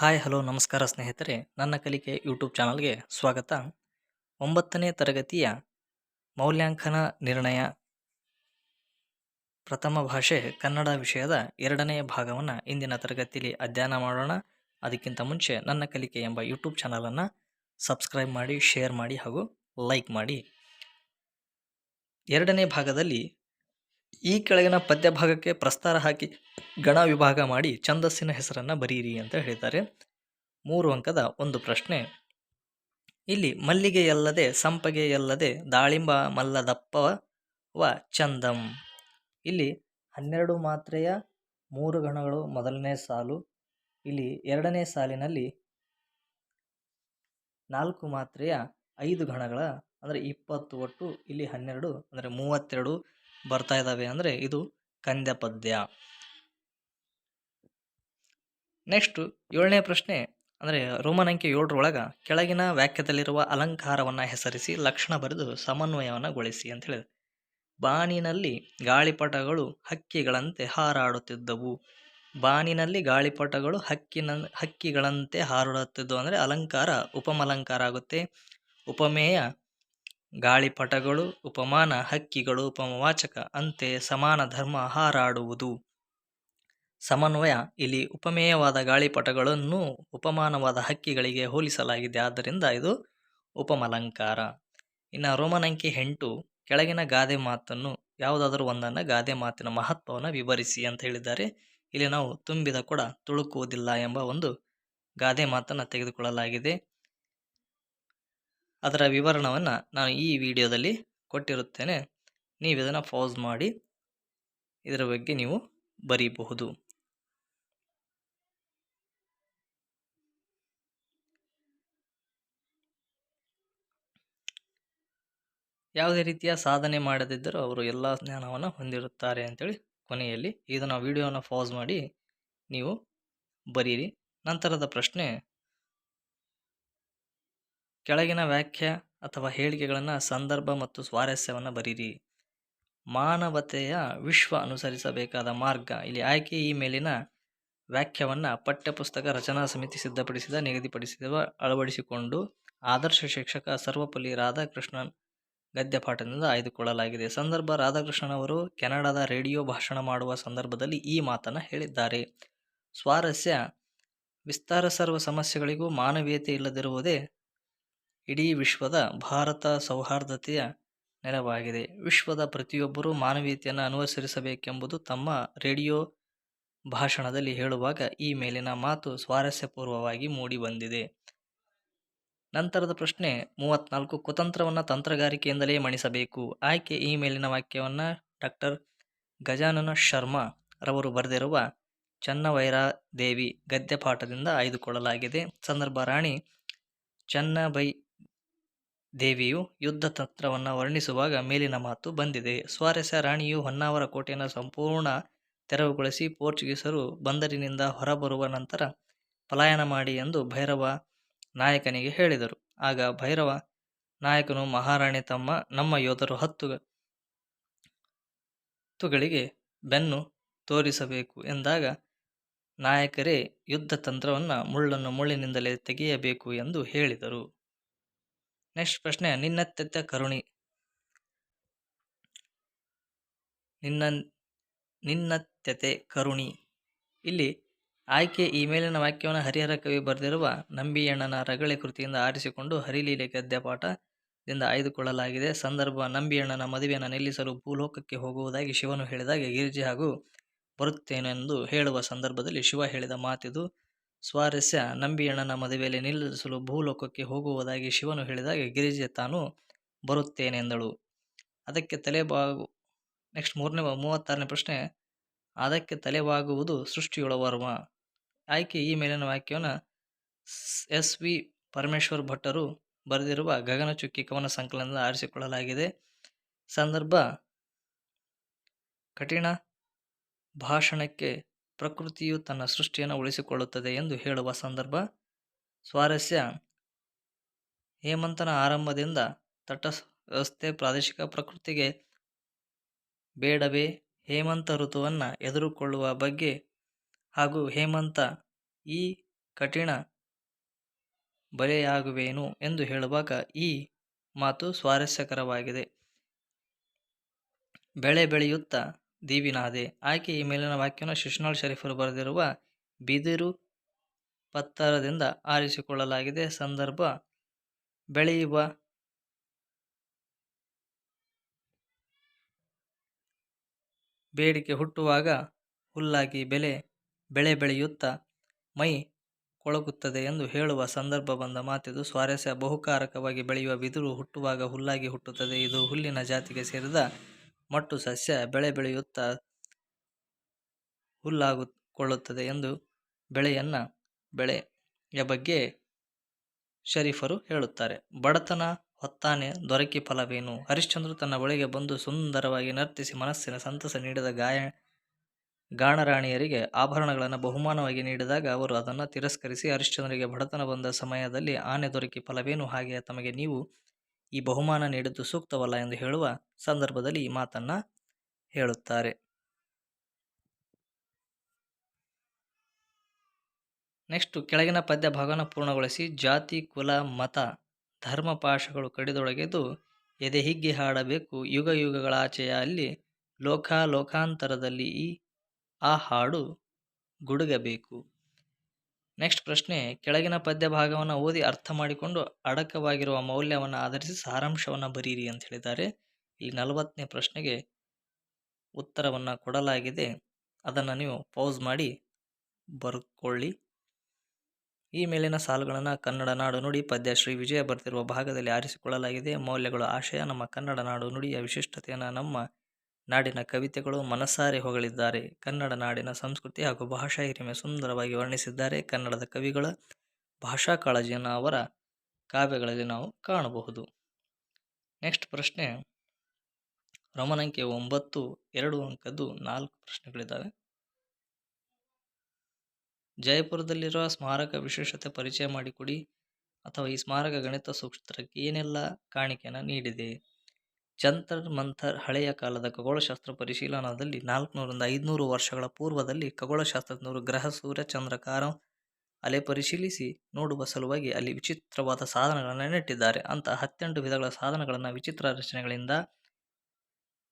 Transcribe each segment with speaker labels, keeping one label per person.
Speaker 1: Hi, hello, ನಮಸ್ಕಾರ ಸ್ನೇಹಿತರೆ. ನನ್ನ ಕಲಿಕೆ ಯೂಟ್ಯೂಬ್ ಚಾನಲ್ಗೆ ಸ್ವಾಗತ. ಒಂಬತ್ತನೇ ತರಗತಿಯ ಮೌಲ್ಯಾಂಕನ ನಿರ್ಣಯ ಪ್ರಥಮ ಭಾಷೆ ಕನ್ನಡ ವಿಷಯದ ಎರಡನೇ ಭಾಗವನ್ನು ಇಂದಿನ ತರಗತಿಯಲ್ಲಿ ಅಧ್ಯಯನ ಮಾಡೋಣ. ಅದಕ್ಕಿಂತ ಮುಂಚೆ ನನ್ನ ಕಲಿಕೆ ಎಂಬ ಯೂಟ್ಯೂಬ್ ಚಾನಲನ್ನು ಸಬ್ಸ್ಕ್ರೈಬ್ ಮಾಡಿ, ಶೇರ್ ಮಾಡಿ ಹಾಗೂ ಲೈಕ್ ಮಾಡಿ. ಎರಡನೇ ಭಾಗದಲ್ಲಿ ಈ ಕೆಳಗಿನ ಪದ್ಯ ಭಾಗಕ್ಕೆ ಪ್ರಸ್ತಾರ ಹಾಕಿ ಗಣ ವಿಭಾಗ ಮಾಡಿ ಛಂದಸ್ಸಿನ ಹೆಸರನ್ನು ಬರೀರಿ ಅಂತ ಹೇಳಿದ್ದಾರೆ. ಮೂರು ಅಂಕದ ಒಂದು ಪ್ರಶ್ನೆ. ಇಲ್ಲಿ ಮಲ್ಲಿಗೆಯಲ್ಲದೆ ಸಂಪಗೆಯಲ್ಲದೆ ದಾಳಿಂಬ ಮಲ್ಲದಪ್ಪವ ಚಂದಂ ಇಲ್ಲಿ ಹನ್ನೆರಡು ಮಾತ್ರೆಯ ಮೂರು ಗಣಗಳು ಮೊದಲನೇ ಸಾಲು. ಇಲ್ಲಿ ಎರಡನೇ ಸಾಲಿನಲ್ಲಿ ನಾಲ್ಕು ಮಾತ್ರೆಯ ಐದು ಗಣಗಳ, ಅಂದರೆ ಇಪ್ಪತ್ತು ಒಟ್ಟು ಇಲ್ಲಿ ಹನ್ನೆರಡು, ಅಂದರೆ ಮೂವತ್ತೆರಡು ಬರ್ತಾ ಇದ್ದಾವೆ ಅಂದರೆ ಇದು ಕಂದ್ಯ ಪದ್ಯ. ನೆಕ್ಸ್ಟು ಏಳನೇ ಪ್ರಶ್ನೆ ಅಂದರೆ ರೋಮನ್ ಅಂಕೆ ಏಳರೊಳಗೆ ಕೆಳಗಿನ ವಾಕ್ಯದಲ್ಲಿರುವ ಅಲಂಕಾರವನ್ನು ಹೆಸರಿಸಿ ಲಕ್ಷಣ ಬರೆದು ಸಮನ್ವಯವನ್ನು ಗೊಳಿಸಿ ಅಂತ ಹೇಳಿದೆ. ಬಾನಿನಲ್ಲಿ ಗಾಳಿಪಟಗಳು ಹಕ್ಕಿಗಳಂತೆ ಹಾರಾಡುತ್ತಿದ್ದವು. ಬಾನಿನಲ್ಲಿ ಗಾಳಿಪಟಗಳು ಹಕ್ಕಿನ, ಹಕ್ಕಿಗಳಂತೆ ಹಾರಾಡುತ್ತಿದ್ದವು ಅಂದರೆ ಅಲಂಕಾರ, ಉಪಮಲಂಕಾರ ಆಗುತ್ತೆ. ಉಪಮೇಯ ಗಾಳಿಪಟಗಳು, ಉಪಮಾನ, ಹಕ್ಕಿಗಳು, ಉಪಮವಾಚಕ, ಅಂತೆ ಸಮಾನ ಧರ್ಮ ಹಾರಾಡುವುದು. ಸಮನ್ವಯ, ಇಲ್ಲಿ ಉಪಮೇಯವಾದ ಗಾಳಿಪಟಗಳನ್ನು ಉಪಮಾನವಾದ ಹಕ್ಕಿಗಳಿಗೆ ಹೋಲಿಸಲಾಗಿದೆ, ಆದ್ದರಿಂದ ಇದು ಉಪಮಲಂಕಾರ. ಇನ್ನು ರೋಮನ್ ಅಂಕಿ ಎಂಟು, ಕೆಳಗಿನ ಗಾದೆ ಮಾತನ್ನು, ಯಾವುದಾದರೂ ಒಂದನ್ನು ಗಾದೆ ಮಾತಿನ ಮಹತ್ವವನ್ನು ವಿವರಿಸಿ ಅಂತ ಹೇಳಿದ್ದಾರೆ. ಇಲ್ಲಿ ನಾವು ತುಂಬಿದ ಕೂಡ ತುಳುಕುವುದಿಲ್ಲ ಎಂಬ ಒಂದು ಗಾದೆ ಮಾತನ್ನು ತೆಗೆದುಕೊಳ್ಳಲಾಗಿದೆ. ಅದರ ವಿವರಣವನ್ನು ನಾನು ಈ ವಿಡಿಯೋದಲ್ಲಿ ಕೊಟ್ಟಿರುತ್ತೇನೆ. ನೀವು ಇದನ್ನು ಪಾಸ್ ಮಾಡಿ. ಇದರ ಬಗ್ಗೆ ನೀವು ಬರೀಬಹುದು. ಯಾವುದೇ ರೀತಿಯ ಸಾಧನೆ ಮಾಡದಿದ್ದರೂ ಅವರು ಎಲ್ಲ ಜ್ಞಾನವನ್ನು ಹೊಂದಿರುತ್ತಾರೆ ಅಂತೇಳಿ ಕೊನೆಯಲ್ಲಿ ಇದನ್ನು ವಿಡಿಯೋನ ಪಾಸ್ ಮಾಡಿ ನೀವು ಬರೀರಿ. ನಂತರದ ಪ್ರಶ್ನೆ ಕೆಳಗಿನ ವ್ಯಾಖ್ಯ ಅಥವಾ ಹೇಳಿಕೆಗಳನ್ನು ಸಂದರ್ಭ ಮತ್ತು ಸ್ವಾರಸ್ಯವನ್ನು ಬರೀರಿ. ಮಾನವತೆಯ ವಿಶ್ವ ಅನುಸರಿಸಬೇಕಾದ ಮಾರ್ಗ. ಇಲ್ಲಿ ಆಯ್ಕೆ ಈ ಮೇಲಿನ ವ್ಯಾಖ್ಯವನ್ನು ಪಠ್ಯಪುಸ್ತಕ ರಚನಾ ಸಮಿತಿ ಸಿದ್ಧಪಡಿಸಿದ ನಿಗದಿಪಡಿಸಿದ ಅಳವಡಿಸಿಕೊಂಡು ಆದರ್ಶ ಶಿಕ್ಷಕ ಸರ್ವಪಲ್ಲಿ ರಾಧಾಕೃಷ್ಣನ್ ಗದ್ಯಪಾಠದಿಂದ ಆಯ್ದುಕೊಳ್ಳಲಾಗಿದೆ. ಸಂದರ್ಭ, ರಾಧಾಕೃಷ್ಣನ್ ಅವರು ಕೆನಡಾದ ರೇಡಿಯೋ ಭಾಷಣ ಮಾಡುವ ಸಂದರ್ಭದಲ್ಲಿ ಈ ಮಾತನ್ನು ಹೇಳಿದ್ದಾರೆ. ಸ್ವಾರಸ್ಯ, ವಿಸ್ತಾರ ಸರ್ವ ಸಮಸ್ಯೆಗಳಿಗೂ ಮಾನವೀಯತೆ ಇಲ್ಲದಿರುವುದೇ ಇಡೀ ವಿಶ್ವದ ಭಾರತ ಸೌಹಾರ್ದತೆಯ ನೆಲವಾಗಿದೆ ವಿಶ್ವದ ಪ್ರತಿಯೊಬ್ಬರೂ ಮಾನವೀಯತೆಯನ್ನು ಅನುಸರಿಸಬೇಕೆಂಬುದು ತಮ್ಮ ರೇಡಿಯೋ ಭಾಷಣದಲ್ಲಿ ಹೇಳುವಾಗ ಈ ಮೇಲಿನ ಮಾತು ಸ್ವಾರಸ್ಯಪೂರ್ವವಾಗಿ ಮೂಡಿಬಂದಿದೆ. ನಂತರದ ಪ್ರಶ್ನೆ, ಮೂವತ್ನಾಲ್ಕು ಕುತಂತ್ರವನ್ನು ತಂತ್ರಗಾರಿಕೆಯಿಂದಲೇ ಮಣಿಸಬೇಕು. ಆಯ್ಕೆ ಈ ಮೇಲಿನ ವಾಕ್ಯವನ್ನು ಡಾಕ್ಟರ್ ಗಜಾನನ ಶರ್ಮಾ ರವರು ಬರೆದಿರುವ ಚನ್ನವೈರಾದೇವಿ ಗದ್ಯಪಾಠದಿಂದ ಆಯ್ದುಕೊಳ್ಳಲಾಗಿದೆ. ಸಂದರ್ಭ ರಾಣಿ, ಚನ್ನಬೈ ದೇವಿಯು ಯುದ್ಧ ತಂತ್ರವನ್ನು ವರ್ಣಿಸುವಾಗ ಮೇಲಿನ ಮಾತು ಬಂದಿದೆ. ಸ್ವಾರಸ್ಯ ರಾಣಿಯು ಹೊನ್ನಾವರ ಕೋಟೆಯನ್ನು ಸಂಪೂರ್ಣ ತೆರವುಗೊಳಿಸಿ ಪೋರ್ಚುಗೀಸರು ಬಂದರಿನಿಂದ ಹೊರಬರುವ ನಂತರ ಪಲಾಯನ ಮಾಡಿ ಎಂದು ಭೈರವ ನಾಯಕನಿಗೆ ಹೇಳಿದರು. ಆಗ ಭೈರವ ನಾಯಕನು, ಮಹಾರಾಣಿ, ತಮ್ಮ, ನಮ್ಮ ಯೋಧರು ಹತ್ತು ತುಗಳಿಗೆ ಬೆನ್ನು ತೋರಿಸಬೇಕು ಎಂದಾಗ ನಾಯಕರೇ ಯುದ್ಧ ತಂತ್ರವನ್ನು ಮುಳ್ಳನ್ನು ಮುಳ್ಳಿನಿಂದಲೇ ತೆಗೆಯಬೇಕು ಎಂದು ಹೇಳಿದರು. ನೆಕ್ಸ್ಟ್ ಪ್ರಶ್ನೆ ನಿನ್ನತ್ಯತ್ಯ ಕರುಣಿ. ನಿನ್ನ ನಿನ್ನತ್ಯತೆ ಕರುಣಿ. ಇಲ್ಲಿ ಆಯ್ಕೆ ಈ ಮೇಲಿನ ವಾಕ್ಯವನ್ನು ಹರಿಹರ ಕವಿ ಬರೆದಿರುವ ನಂಬಿಯಣ್ಣನ ರಗಳೆ ಕೃತಿಯಿಂದ ಆರಿಸಿಕೊಂಡು ಹರಿಲೀಲೆ ಗದ್ಯಪಾಠದಿಂದ ಆಯ್ದುಕೊಳ್ಳಲಾಗಿದೆ. ಸಂದರ್ಭ, ನಂಬಿಯಣ್ಣನ ಮದುವೆಯನ್ನು ನಿಲ್ಲಿಸಲು ಭೂಲೋಕಕ್ಕೆ ಹೋಗುವುದಾಗಿ ಶಿವನು ಹೇಳಿದಾಗ, ಗಿರಿಜಿ ಹಾಗೂ ಬರುತ್ತೇನೆಂದು ಹೇಳುವ ಸಂದರ್ಭದಲ್ಲಿ ಶಿವ ಹೇಳಿದ ಮಾತಿದು ಸ್ವಾರಸ್ಯ ನಂಬಿಯಣ್ಣನ ಮದುವೆಯಲ್ಲಿ ನಿಲ್ಲಿಸಲು ಭೂಲೋಕಕ್ಕೆ ಹೋಗುವುದಾಗಿ ಶಿವನು ಹೇಳಿದಾಗ ಗಿರಿಜೆ ತಾನು ಬರುತ್ತೇನೆಂದಳು ಅದಕ್ಕೆ ತಲೆಬಾಗು ನೆಕ್ಸ್ಟ್ ಮೂರನೇ, ಮೂವತ್ತಾರನೇ ಪ್ರಶ್ನೆ, ಅದಕ್ಕೆ ತಲೆಬಾಗುವುದು ಸೃಷ್ಟಿಯೊಳ ವರ್ಮ ಆಯ್ಕೆ ಈ ಮೇಲಿನ ವಾಕ್ಯವನ್ನು ಎಸ್ ವಿ ಪರಮೇಶ್ವರ್ ಭಟ್ಟರು ಬರೆದಿರುವ ಗಗನಚುಕ್ಕಿ ಕವನ ಸಂಕಲನದಿಂದ ಆರಿಸಿಕೊಳ್ಳಲಾಗಿದೆ. ಸಂದರ್ಭ, ಕಠಿಣ ಭಾಷಣಕ್ಕೆ ಪ್ರಕೃತಿಯು ತನ್ನ ಸೃಷ್ಟಿಯನ್ನು ಉಳಿಸಿಕೊಳ್ಳುತ್ತದೆ ಎಂದು ಹೇಳುವ ಸಂದರ್ಭ. ಸ್ವಾರಸ್ಯ. ಹೇಮಂತನ ಆರಂಭದಿಂದ ತಟ ವ್ಯವಸ್ಥೆ ಪ್ರಾದೇಶಿಕ ಪ್ರಕೃತಿಗೆ ಬೇಡವೇ? ಹೇಮಂತ ಋತುವನ್ನು ಎದುರುಕೊಳ್ಳುವ ಬಗ್ಗೆ ಹಾಗೂ ಹೇಮಂತ ಈ ಕಠಿಣ ಬಲೆಯಾಗುವೇನು ಎಂದು ಹೇಳುವಾಗ ಈ ಮಾತು ಸ್ವಾರಸ್ಯಕರವಾಗಿದೆ. ಬೆಳೆ ಬೆಳೆಯುತ್ತಾ ದೀವಿನಾದೆ. ಆಕೆ ಈ ಮೇಲಿನ ವಾಕ್ಯವನ್ನು ಶಿಶುನಾಳ್ ಶರೀಫರು ಬರೆದಿರುವ ಬಿದಿರು ಪತ್ತರದಿಂದ ಆರಿಸಿಕೊಳ್ಳಲಾಗಿದೆ. ಸಂದರ್ಭ, ಬೆಳೆಯುವ ಬೇಡಿಕೆ ಹುಟ್ಟುವಾಗ ಹುಲ್ಲಾಗಿ ಬೆಲೆ ಬೆಳೆ ಬೆಳೆಯುತ್ತಾ ಮೈ ಕೊಳಗುತ್ತದೆ ಎಂದು ಹೇಳುವ ಸಂದರ್ಭ ಬಂದ ಮಾತಿದು ಸ್ವಾರಸ್ಯ ಬಹುಕಾರಕವಾಗಿ ಬೆಳೆಯುವ ಬಿದಿರು ಹುಟ್ಟುವಾಗ ಹುಲ್ಲಾಗಿ ಹುಟ್ಟುತ್ತದೆ. ಇದು ಹುಲ್ಲಿನ ಜಾತಿಗೆ ಸೇರಿದ ಮಟ್ಟು ಸಸ್ಯ ಬೆಳೆ ಬೆಳೆಯುತ್ತಾ ಹುಲ್ಲಾಗಿಕೊಳ್ಳುತ್ತದೆ ಎಂದು ಬೆಳೆಯನ್ನ ಬೆಳೆಯ ಬಗ್ಗೆ ಶರೀಫರು ಹೇಳುತ್ತಾರೆ. ಬಡತನ ಹೊತ್ತಾನೆ ದೊರಕಿ ಫಲವೇನು? ಹರಿಶ್ಚಂದ್ರ ತನ್ನ ಬಳಿಗೆ ಬಂದು ಸುಂದರವಾಗಿ ನರ್ತಿಸಿ ಮನಸ್ಸಿನ ಸಂತಸ ನೀಡಿದ ಗಾಯ ಗಾಣರಾಣಿಯರಿಗೆ ಆಭರಣಗಳನ್ನು ಬಹುಮಾನವಾಗಿ ನೀಡಿದಾಗ ಅವರು ಅದನ್ನು ತಿರಸ್ಕರಿಸಿ ಹರಿಶ್ಚಂದ್ರಿಗೆ ಬಡತನ ಬಂದ ಸಮಯದಲ್ಲಿ ಆನೆ ದೊರಕಿ ಫಲವೇನು? ಹಾಗೆ ತಮಗೆ ನೀವು ಈ ಬಹುಮಾನ ನೀಡಿದ್ದು ಸೂಕ್ತವಲ್ಲ ಎಂದು ಹೇಳುವ ಸಂದರ್ಭದಲ್ಲಿ ಈ ಮಾತನ್ನ ಹೇಳುತ್ತಾರೆ. ನೆಕ್ಸ್ಟ್ ಕೆಳಗಿನ ಪದ್ಯ ಭಾಗನ ಪೂರ್ಣಗೊಳಿಸಿ. ಜಾತಿ, ಕುಲ, ಮತ, ಧರ್ಮ ಪಾಶಗಳು ಕಡಿದೊಳಗೆದು ಎದೆ ಹಿಗ್ಗಿ ಹಾಡಬೇಕು. ಯುಗ ಯುಗಗಳಾಚೆಯ ಅಲ್ಲಿ ಲೋಕ ಲೋಕಾಂತರದಲ್ಲಿ ಈ ಆ ಹಾಡು ಗುಡುಗಬೇಕು. ನೆಕ್ಸ್ಟ್ ಪ್ರಶ್ನೆ, ಕೆಳಗಿನ ಪದ್ಯ ಭಾಗವನ್ನು ಓದಿ ಅರ್ಥ ಮಾಡಿಕೊಂಡು ಅಡಕವಾಗಿರುವ ಮೌಲ್ಯವನ್ನು ಆಧರಿಸಿ ಸಾರಾಂಶವನ್ನು ಬರೀರಿ ಅಂತ ಹೇಳಿದ್ದಾರೆ. ಇಲ್ಲಿ ನಲವತ್ತನೇ ಪ್ರಶ್ನೆಗೆ ಉತ್ತರವನ್ನು ಕೊಡಲಾಗಿದೆ. ಅದನ್ನು ನೀವು ಪೌಸ್ ಮಾಡಿ ಬರ್ಕೊಳ್ಳಿ. ಈ ಮೇಲಿನ ಸಾಲುಗಳನ್ನು ಕನ್ನಡ ನಾಡು ನುಡಿ ಪದ್ಯ ಶ್ರೀ ವಿಜಯ ಬರ್ತಿರುವ ಭಾಗದಲ್ಲಿ ಆರಿಸಿಕೊಳ್ಳಲಾಗಿದೆ. ಮೌಲ್ಯಗಳು ಆಶಯ, ನಮ್ಮ ಕನ್ನಡ ನಾಡು ನುಡಿಯ ವಿಶಿಷ್ಟತೆಯನ್ನು ನಮ್ಮ ನಾಡಿನ ಕವಿತೆಗಳು ಮನಸಾರೆ ಹೊಗಳಿದ್ದಾರೆ. ಕನ್ನಡ ನಾಡಿನ ಸಂಸ್ಕೃತಿ ಹಾಗೂ ಭಾಷಾ ಹಿರಿಮೆ ಸುಂದರವಾಗಿ ವರ್ಣಿಸಿದ್ದಾರೆ. ಕನ್ನಡದ ಕವಿಗಳ ಭಾಷಾ ಕಾಳಜಿಯನ್ನು ಅವರ ಕಾವ್ಯಗಳಲ್ಲಿ ನಾವು ಕಾಣಬಹುದು. ನೆಕ್ಸ್ಟ್ ಪ್ರಶ್ನೆ. ರಮನಂಕೆ ಒಂಬತ್ತು, ಎರಡು ಅಂಕದ್ದು ನಾಲ್ಕು ಪ್ರಶ್ನೆಗಳಿದ್ದಾವೆ. ಜಯಪುರದಲ್ಲಿರುವ ಸ್ಮಾರಕ ವಿಶೇಷತೆ ಪರಿಚಯ ಮಾಡಿಕೊಡಿ. ಅಥವಾ ಈ ಸ್ಮಾರಕ ಗಣಿತ ಸೂಕ್ಷ್ಮಕ್ಕೆ ಏನೆಲ್ಲ ಕಾಣಿಕೆಯನ್ನು ನೀಡಿದೆ? ಜಂತರ್ ಮಂಥರ್ ಹಳೆಯ ಕಾಲದ ಖಗೋಳಶಾಸ್ತ್ರ ಪರಿಶೀಲನದಲ್ಲಿ ನಾಲ್ಕುನೂರಿಂದ ಐದುನೂರು ವರ್ಷಗಳ ಪೂರ್ವದಲ್ಲಿ ಖಗೋಳಶಾಸ್ತ್ರಜ್ಞರು ಗ್ರಹ, ಸೂರ್ಯ, ಚಂದ್ರ ಕಾರ ಅಲೆ ಪರಿಶೀಲಿಸಿ ನೋಡುವ ಸಲುವಾಗಿ ಅಲ್ಲಿ ವಿಚಿತ್ರವಾದ ಸಾಧನಗಳನ್ನು ನೆಟ್ಟಿದ್ದಾರೆ. ಅಂತ ಹತ್ತೆಂಟು ವಿಧಗಳ ಸಾಧನಗಳನ್ನು ವಿಚಿತ್ರ ರಚನೆಗಳಿಂದ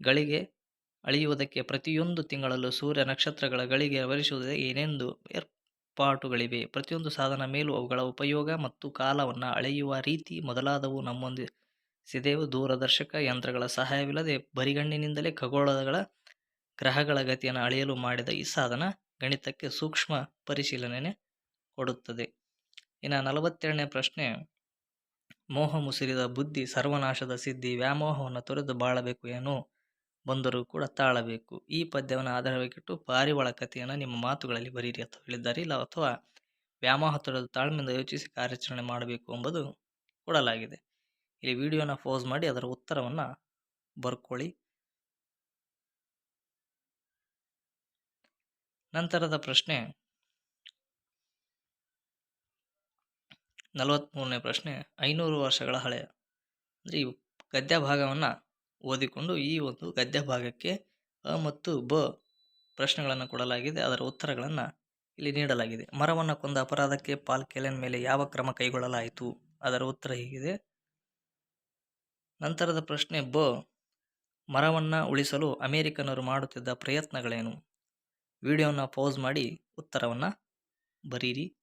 Speaker 1: ಗಳಿಗೆ ಅಳೆಯುವುದಕ್ಕೆ ಪ್ರತಿಯೊಂದು ತಿಂಗಳಲ್ಲೂ ಸೂರ್ಯ ನಕ್ಷತ್ರಗಳ ಗಳಿಗೆ ವರಿಸುವುದೇ ಏನೆಂದು ಏರ್ಪಾಟುಗಳಿವೆ. ಪ್ರತಿಯೊಂದು ಸಾಧನ ಮೇಲೂ ಅವುಗಳ ಉಪಯೋಗ ಮತ್ತು ಕಾಲವನ್ನು ಅಳೆಯುವ ರೀತಿ ಮೊದಲಾದವು ನಮ್ಮೊಂದಿಸಿದೆವು ದೂರದರ್ಶಕ ಯಂತ್ರಗಳ ಸಹಾಯವಿಲ್ಲದೆ ಬರಿಗಣ್ಣಿನಿಂದಲೇ ಖಗೋಳಗಳ ಗ್ರಹಗಳ ಗತಿಯನ್ನು ಅಳೆಯಲು ಮಾಡಿದ ಈ ಸಾಧನ ಗಣಿತಕ್ಕೆ ಸೂಕ್ಷ್ಮ ಪರಿಶೀಲನೆ ಕೊಡುತ್ತದೆ. ಇನ್ನು ನಲವತ್ತೆರಡನೇ ಪ್ರಶ್ನೆ, ಮೋಹ ಮುಸಿರಿದ ಬುದ್ಧಿ ಸರ್ವನಾಶದ ಸಿದ್ಧಿ ವ್ಯಾಮೋಹವನ್ನು ತೊರೆದು ಬಾಳಬೇಕು ಏನು? ಬಂದರೂ ಕೂಡ ತಾಳಬೇಕು. ಈ ಪದ್ಯವನ್ನು ಆಧಾರವಾಗಿಟ್ಟು ಪಾರಿವಾಳ ಕಥೆಯನ್ನು ನಿಮ್ಮ ಮಾತುಗಳಲ್ಲಿ ಬರೀರಿ ಅಂತ ಹೇಳಿದ್ದಾರೆ. ಇಲ್ಲ ಅಥವಾ ವ್ಯಾಮೋಹ ತೊರೆದು ತಾಳ್ಮೆಯಿಂದ ಯೋಚಿಸಿ ಕಾರ್ಯಾಚರಣೆ ಮಾಡಬೇಕು ಎಂಬುದು ಕೊಡಲಾಗಿದೆ. ಇಲ್ಲಿ ವಿಡಿಯೋನ ಪೋಸ್ ಮಾಡಿ ಅದರ ಉತ್ತರವನ್ನು ಬರ್ಕೊಳ್ಳಿ. ನಂತರದ ಪ್ರಶ್ನೆ. ನಲವತ್ತ್ಮೂರನೇ ಪ್ರಶ್ನೆ. ಐನೂರು ವರ್ಷಗಳ ಹಳೆಯ ಅಂದರೆ ಈ ಗದ್ಯ ಭಾಗವನ್ನು ಓದಿಕೊಂಡು ಈ ಒಂದು ಗದ್ಯ ಭಾಗಕ್ಕೆ ಅ ಮತ್ತು ಬ ಪ್ರಶ್ನೆಗಳನ್ನು ಕೊಡಲಾಗಿದೆ. ಅದರ ಉತ್ತರಗಳನ್ನು ಇಲ್ಲಿ ನೀಡಲಾಗಿದೆ. ಮರವನ್ನು ಕೊಂದ ಅಪರಾಧಕ್ಕೆ ಪಾಲ್ ಕೆಲೆನ್ ಮೇಲೆ ಯಾವ ಕ್ರಮ ಕೈಗೊಳ್ಳಲಾಯಿತು? ಅದರ ಉತ್ತರ ಹೀಗಿದೆ. ನಂತರದ ಪ್ರಶ್ನೆ, ಬ, ಮರವನ್ನು ಉಳಿಸಲು ಅಮೆರಿಕನರು ಮಾಡುತ್ತಿದ್ದ ಪ್ರಯತ್ನಗಳೇನು? ವಿಡಿಯೋನ ಪೌಸ್ ಮಾಡಿ ಉತ್ತರವನ್ನು ಬರೀರಿ.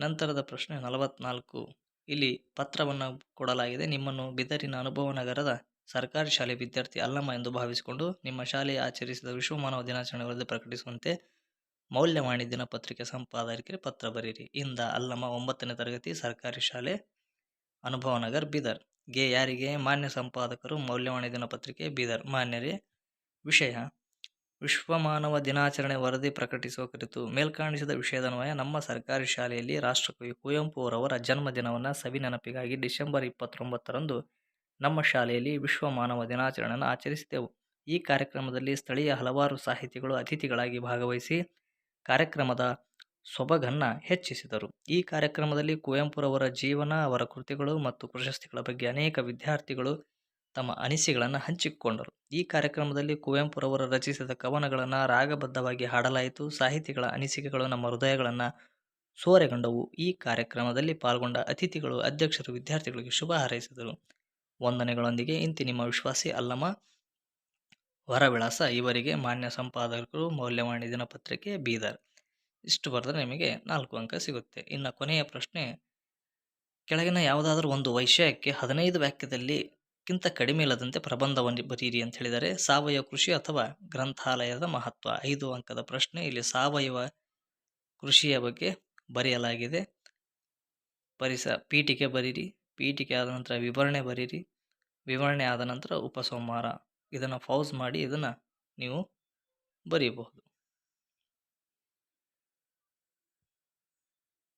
Speaker 1: ನಂತರದ ಪ್ರಶ್ನೆ ನಲವತ್ನಾಲ್ಕು. ಇಲ್ಲಿ ಪತ್ರವನ್ನು ಕೊಡಲಾಗಿದೆ. ನಿಮ್ಮನ್ನು ಬಿದರಿನ ಅನುಭವ ನಗರದ ಸರ್ಕಾರಿ ಶಾಲೆ ವಿದ್ಯಾರ್ಥಿ ಅಲ್ಲಮ್ಮ ಎಂದು ಭಾವಿಸಿಕೊಂಡು ನಿಮ್ಮ ಶಾಲೆಯ ಆಚರಿಸಿದ ವಿಶ್ವ ಮಾನವ ಪ್ರಕಟಿಸುವಂತೆ ಮೌಲ್ಯವಾಣಿ ದಿನಪತ್ರಿಕೆ ಸಂಪಾದಕರಿಗೆ ಪತ್ರ ಬರೀರಿ. ಇಂದ ಅಲ್ಲಮ್ಮ ಒಂಬತ್ತನೇ ತರಗತಿ ಸರ್ಕಾರಿ ಶಾಲೆ, ಅನುಭವ ನಗರ್, ಬೀದರ್. ಗೆ ಯಾರಿಗೆ? ಮಾನ್ಯ ಸಂಪಾದಕರು, ಮೌಲ್ಯವಾಣಿ ದಿನಪತ್ರಿಕೆ, ಬೀದರ್. ಮಾನ್ಯರೇ, ವಿಷಯ. ವಿಶ್ವ ಮಾನವ ದಿನಾಚರಣೆ ವರದಿ ಪ್ರಕಟಿಸುವ ಕುರಿತು ಮೇಲ್ಕಾಣಿಸಿದ ವಿಷಯದನ್ವಯ ನಮ್ಮ ಸರ್ಕಾರಿ ಶಾಲೆಯಲ್ಲಿ ರಾಷ್ಟ್ರಕವಿ ಕುವೆಂಪು ಅವರವರ ಜನ್ಮದಿನವನ್ನು ಸವಿ ನೆನಪಿಗಾಗಿ ಡಿಸೆಂಬರ್ ಇಪ್ಪತ್ತೊಂಬತ್ತರಂದು ನಮ್ಮ ಶಾಲೆಯಲ್ಲಿ ವಿಶ್ವ ಮಾನವ ದಿನಾಚರಣೆಯನ್ನು ಆಚರಿಸಿದೆವು ಈ ಕಾರ್ಯಕ್ರಮದಲ್ಲಿ ಸ್ಥಳೀಯ ಹಲವಾರು ಸಾಹಿತಿಗಳು, ಅತಿಥಿಗಳಾಗಿ ಭಾಗವಹಿಸಿ ಕಾರ್ಯಕ್ರಮದ ಸೊಬಗನ್ನು ಹೆಚ್ಚಿಸಿದರು. ಈ ಕಾರ್ಯಕ್ರಮದಲ್ಲಿ ಕುವೆಂಪುರವರ ಜೀವನ, ಅವರ ಕೃತಿಗಳು ಮತ್ತು ಪ್ರಶಸ್ತಿಗಳ ಬಗ್ಗೆ ಅನೇಕ ವಿದ್ಯಾರ್ಥಿಗಳು ತಮ್ಮ ಅನಿಸಿಕೆಗಳನ್ನು ಹಂಚಿಕೊಂಡರು. ಈ ಕಾರ್ಯಕ್ರಮದಲ್ಲಿ ಕುವೆಂಪುರವರು ರಚಿಸಿದ ಕವನಗಳನ್ನು ರಾಗಬದ್ಧವಾಗಿ ಹಾಡಲಾಯಿತು. ಸಾಹಿತಿಗಳ ಅನಿಸಿಕೆಗಳು ನಮ್ಮ ಹೃದಯಗಳನ್ನು ಸೋರೆಗೊಂಡವು. ಈ ಕಾರ್ಯಕ್ರಮದಲ್ಲಿ ಪಾಲ್ಗೊಂಡ ಅತಿಥಿಗಳು, ಅಧ್ಯಕ್ಷರು, ವಿದ್ಯಾರ್ಥಿಗಳಿಗೆ ಶುಭ ಹಾರೈಸಿದರು. ವಂದನೆಗಳೊಂದಿಗೆ ಇಂತಿ ನಿಮ್ಮ ವಿಶ್ವಾಸಿ ಅಲ್ಲಮ ಹೊರವಿಳಾಸ ಇವರಿಗೆ ಮಾನ್ಯ ಸಂಪಾದಕರು ಮೌಲ್ಯವಾಣಿ ದಿನಪತ್ರಿಕೆ ಬೀದರ್. ಇಷ್ಟು ಬರೆದ್ರೆ ನಿಮಗೆ ನಾಲ್ಕು ಅಂಕ ಸಿಗುತ್ತೆ. ಇನ್ನು ಕೊನೆಯ ಪ್ರಶ್ನೆ, ಕೆಳಗಿನ ಯಾವುದಾದ್ರೂ ಒಂದು ವೈಷಯಕ್ಕೆ ಹದಿನೈದು ವಾಕ್ಯದಲ್ಲಿ ಕ್ಕಿಂತ ಕಡಿಮೆ ಇಲ್ಲದಂತೆ ಪ್ರಬಂಧವನ್ನು ಬರೀರಿ ಅಂತ ಹೇಳಿದರೆ ಸಾವಯವ ಕೃಷಿ ಅಥವಾ ಗ್ರಂಥಾಲಯದ ಮಹತ್ವ? ಐದು ಅಂಕದ ಪ್ರಶ್ನೆ, ಇಲ್ಲಿ ಸಾವಯವ ಕೃಷಿಯ ಬಗ್ಗೆ ಬರೆಯಲಾಗಿದೆ. ಪರಿಸ, ಪೀಠಿಕೆ ಬರೀರಿ, ಪೀಠಿಕೆ ಆದ ನಂತರ ವಿವರಣೆ ಬರೀರಿ, ವಿವರಣೆ ಆದ ನಂತರ ಉಪಸಂಹಾರ. ಇದನ್ನು ಫೌಸ್ ಮಾಡಿ ಇದನ್ನು ನೀವು ಬರೀಬಹುದು.